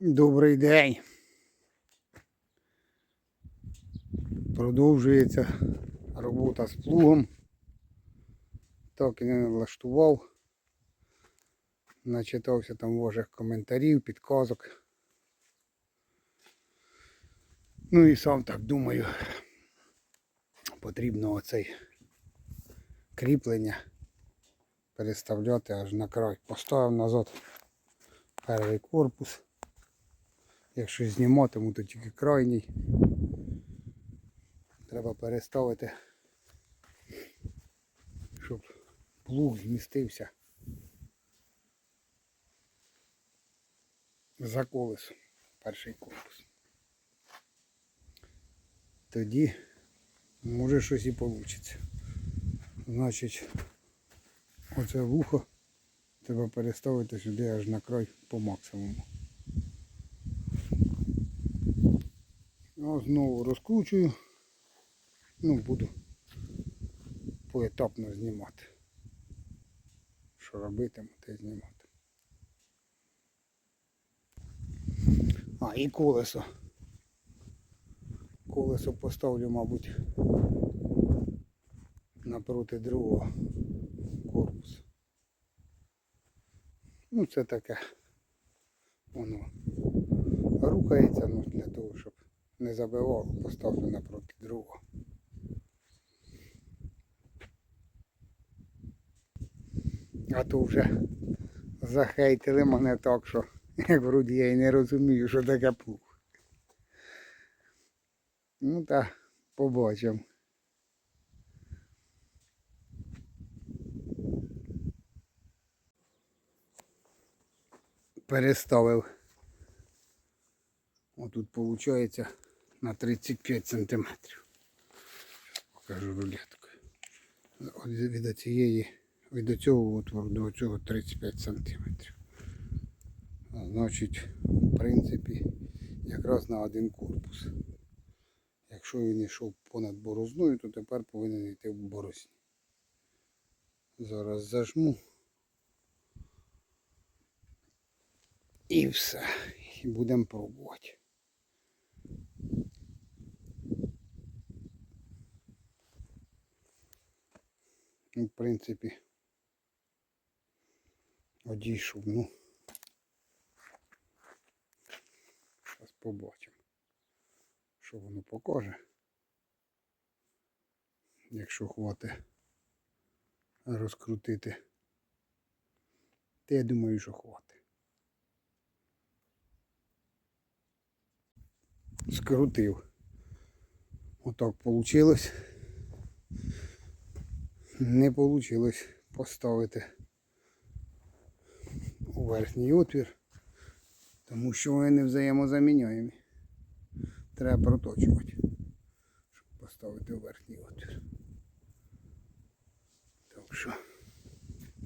Добрий день. Продовжується робота з плугом. Так і не влаштував. Начитався там вожих коментарів, підказок. Ну і сам так думаю, потрібно оцей кріплення переставляти аж на край. Поставив назад перший корпус. Якщо зніматиму, то тільки крайній. Треба переставити, щоб плуг змістився за колесо. Перший корпус. Тоді може щось і вийде. Значить, оце вухо треба переставити сюди аж на край по максимуму. Ну, знову розкручую. Ну, буду поетапно знімати. Що робитиму, те знімати. А, і колесо. Колесо поставлю, мабуть, напроти другого корпусу. Ну, це таке. Воно рухається, ну, для того, щоб не забивав, поставлю напроти другого. А то вже захейтили мене так, що як вроді я і не розумію, що таке плуг. Ну та побачимо. Переставив. Отут виходить на 35 сантиметрів. Покажу рулеткою. От від цієї, від цього отвору до цього 35 сантиметрів. Значить, в принципі, якраз на один корпус. Якщо він йшов понад борозною, то тепер повинен йти в борозні. Зараз зажму. І все. І будемо пробувати. В принципі, одійшов, ну. Зараз побачимо, що воно покаже. Якщо хватить розкрутити, то я думаю, що хватить. Скрутив. Отак вийшло. Не вийшло поставити у верхній отвір, тому що вони не взаємозаміняємі. Треба проточувати, щоб поставити у верхній отвір. Так що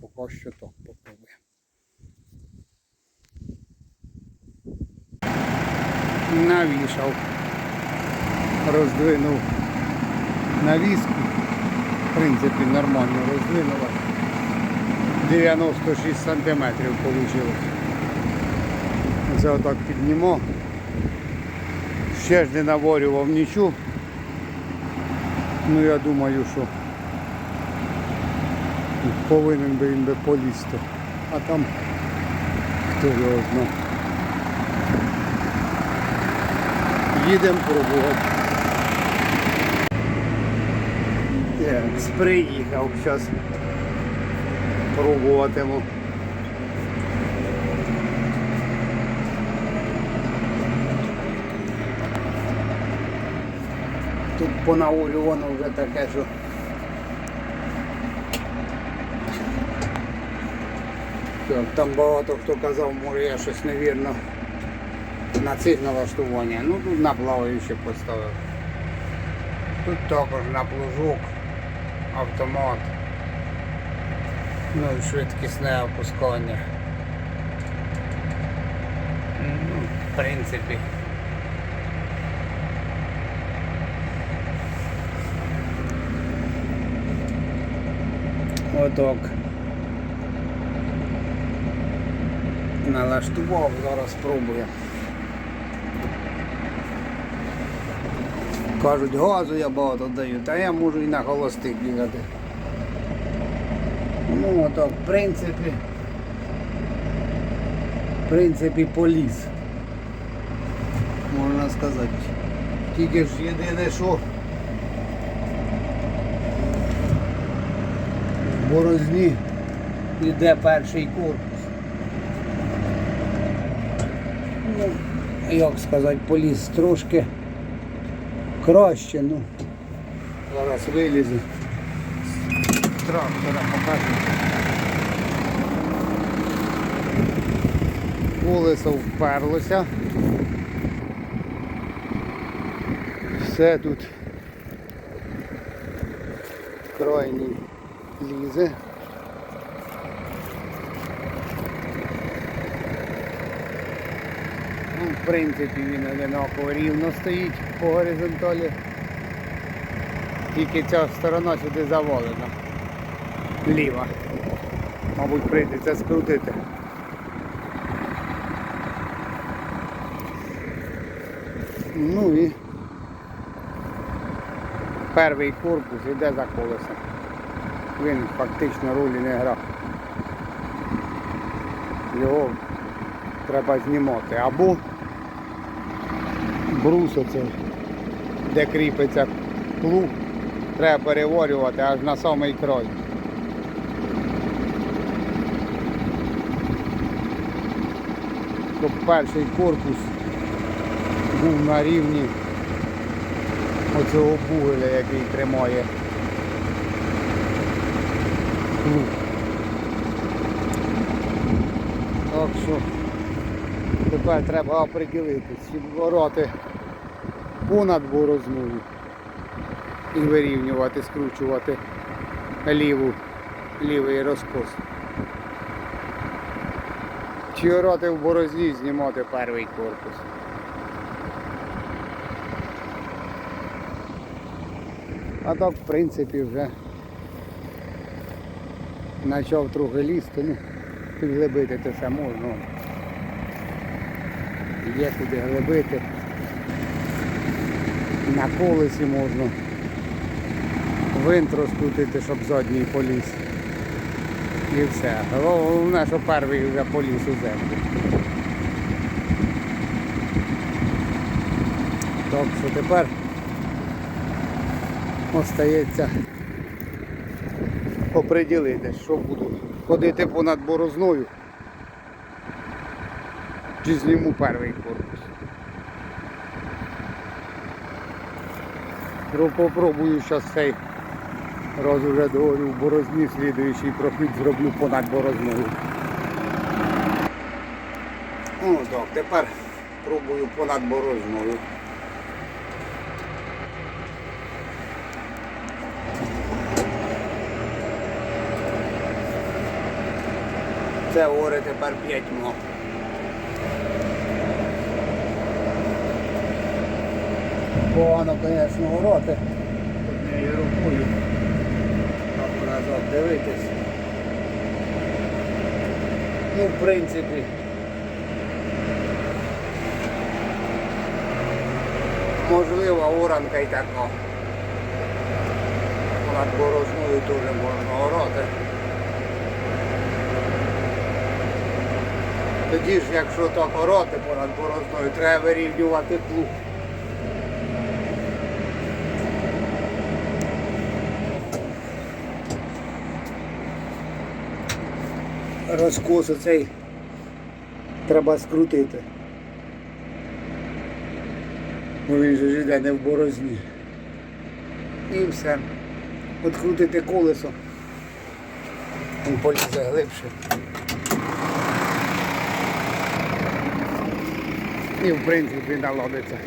поки що так попробуємо. Навішав, роздвинув навіску принципі нормально роздвинула. 96 сантиметрів вийшло. Це отак піднімо. Ще ж не наворював нічого. Ну я думаю, що повинен би він би полізти. А там хто його знає. Їдемо пробувати. Так, приїхав, зараз пробуватиму. Тут понаолювано вже таке, що там багато хто казав, може я щось невірно на цих налаштування. Ну тут на плаваюче поставив. Тут також на плужок автомат. Ну швидкісне опускання. Ну, в принципі. Отак. Налаштував, зараз спробуємо. Кажуть, газу я багато даю, та я можу і на холостик бігати. Ну, ото, в принципі, в принципі, поліз. Можна сказати. Тільки ж єдине, що в борозні йде перший корпус. Ну, як сказати, поліз трошки краще, ну. Зараз вилізе. З трактора покажу. Колесо вперлося. Все тут крайній лізе. Ну, в принципі, він одинаково рівно стоїть по горизонталі. Тільки ця сторона сюди завалена. Ліва. Мабуть, прийдеться скрутити. Ну і перший корпус йде за колесом. Він фактично ролі не грав. Його треба знімати. Або брус оцей, де кріпиться плуг, треба переварювати аж на самий край. Щоб перший корпус був на рівні оцього бугеля, який тримає плуг. Так що тепер треба оприділитись, чи вороти понад борозною і вирівнювати, скручувати ліву, лівий розкос. Чи ороти в борозні знімати перший корпус. А так, в принципі, вже почав трохи лізти, ну, підглибити це все можна. Є куди глибити. На колесі можна винт розкрутити, щоб задній поліз. І все. Головне, що перший вже поліз у землю. Так що тепер остається оприділити, що буду ходити понад борозною. Чи зніму перший корпус. Попробую зараз цей раз уже договорю в борозні, слідуючий прохід зроблю понад борозною. Ну так, тепер пробую понад борозною. Це горе тепер п'ятьмо. Погано, звісно, вороти. Однією рукою. Або назад дивитись. Ну, в принципі. Можлива оранка і така. Над борозною теж можна ороти. Тоді ж, якщо так ороти понад борозною, треба вирівнювати плуг. розкос оцей треба скрутити. Бо він же йде не в борозні. І все. Открутити колесо. Він полізе глибше. І в принципі наладиться.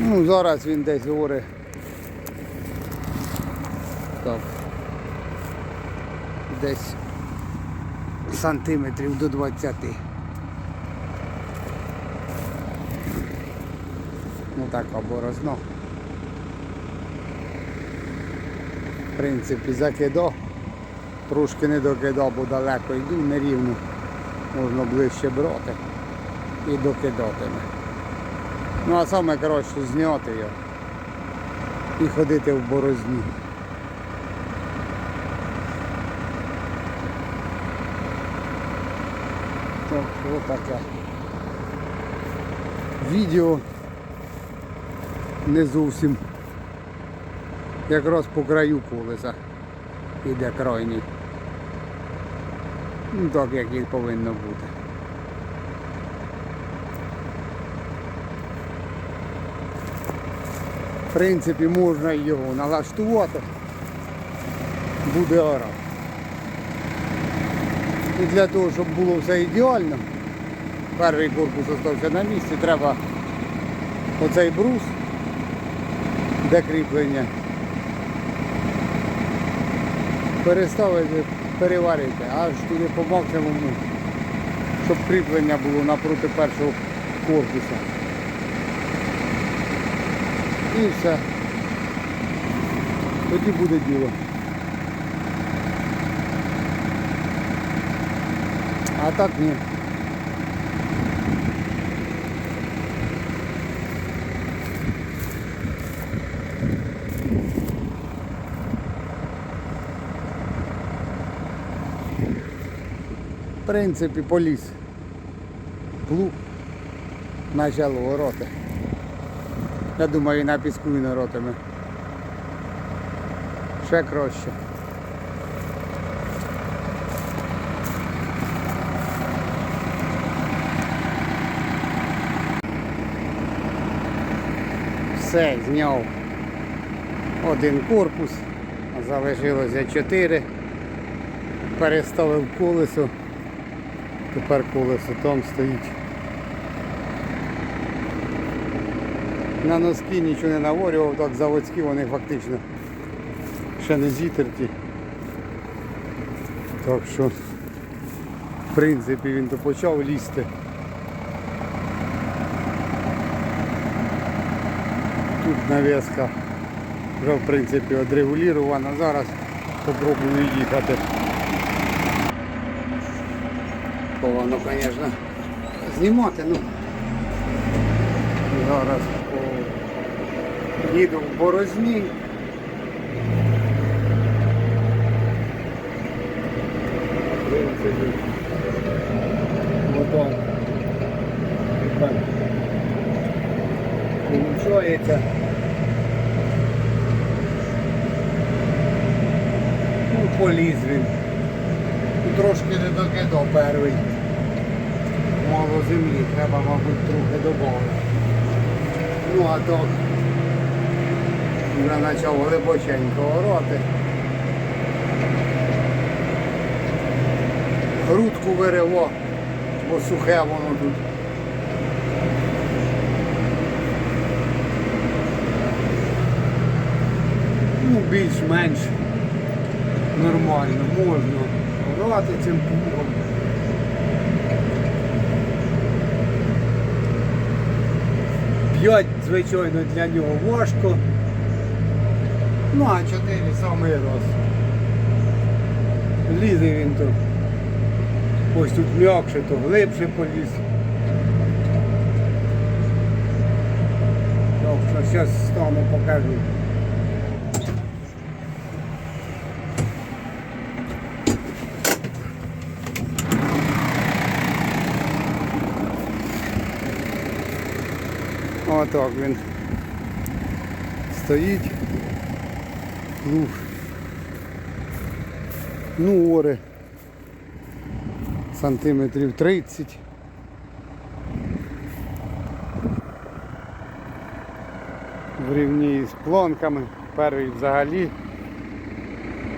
Ну, зараз він десь говорить. Так. Десь сантиметрів до 20. Ну так оборозно. В принципі, закидав. Трошки не докидав, бо далеко йду, нерівно. Можна ближче брати і докидатиме. Ну а саме краще зняти його і ходити в борозні. Так, отаке. Відео не зовсім якраз по краю колеса іде крайній. Ну так як і повинно бути. В принципі, можна його налаштувати. Буде орав. І для того, щоб було все ідеально, перший корпус залишився на місці, треба оцей брус, де кріплення, переставити, переварити аж туди по максимуму, щоб кріплення було напроти першого корпуса. І все. Тоді буде діло. А так ні. Принципі, поліз. Плуг почало вороти. Я думаю, і на піску він оротиме. Ще краще. Все, зняв один корпус, залишилося чотири. Переставив колесо. Тепер колесо там стоїть. На носки нічого не наварював, так заводські вони фактично ще не зітерті. Так що, в принципі, він то почав лізти. Тут навеска вже в принципі відрегулювана. Зараз спробую їхати. Повано, звісно, знімати, ну. Зараз їду в борозні. Принципі, Ото. Так. Вимчується. Ну, поліз він. Ну, Трошки не докидав перший. Мало землі, треба, мабуть, трохи додати. Ну а то вже почав глибоченько орати. Грудку вириво, бо сухе воно тут. Ну, більш-менш нормально, можна орати цим пугом. П'ять, звичайно, для нього важко. Ну, а чотири самий раз. Лізе він то. Ось тут м'якше, то глибше поліз. Так що зараз стану покажу. Отак він стоїть. Плуг. Ну, ори. Сантиметрів 30. В рівні з плонками. Перший взагалі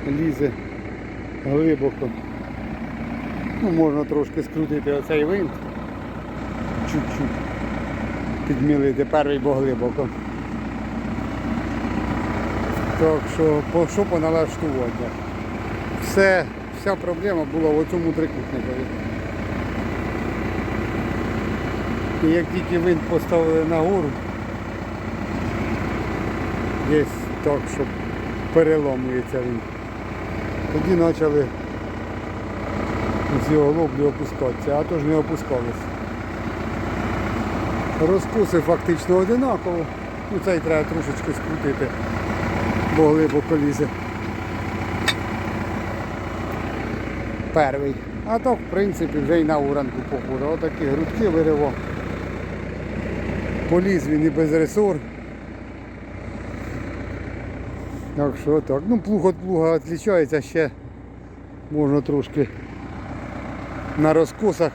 лізе глибоко. Ну, можна трошки скрутити оцей винт. Чуть-чуть підмілити перший бо глибоко. Так що що по. Все, вся проблема була в цьому трикутникові. І як тільки винт поставили нагору, є так, що переломується він. Тоді почали ці оглоблі опускатися, а то ж не опускались. Розкуси фактично одинаково. Ну цей треба трошечки скрутити, бо глибоко лізе. Перший. А то, в принципі, вже й на уранку походу. Отакі грудки вириво. Поліз він і без ресор. Так що так. Ну плуг від плуга відрізняється ще. Можна трошки на розкосах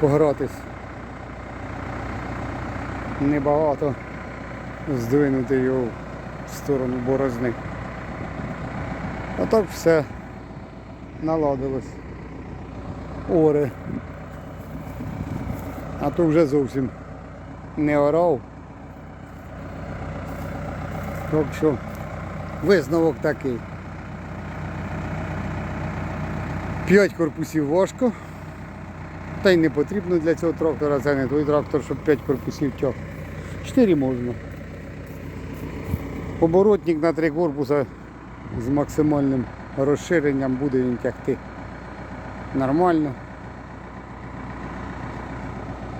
погратись. Небагато здвинути його в сторону борозни. А так все наладилось. Ори. А то вже зовсім не орав. Так що висновок такий. П'ять корпусів важко. Та й не потрібно для цього трактора, це не той трактор, щоб 5 корпусів тяг. 4 можна. Оборотник на три корпуса з максимальним розширенням буде він тягти. Нормально.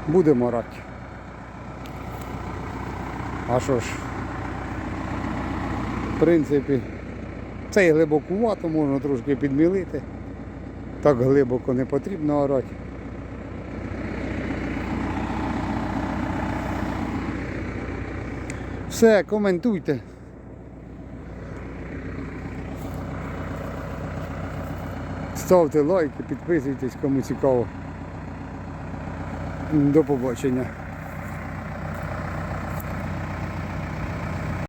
Будемо рати. А що ж, в принципі, це і глибокувато, можна трошки підмілити. Так глибоко не потрібно орати. Все, коментуйте. Ставте лайки, підписуйтесь, кому цікаво. До побачення.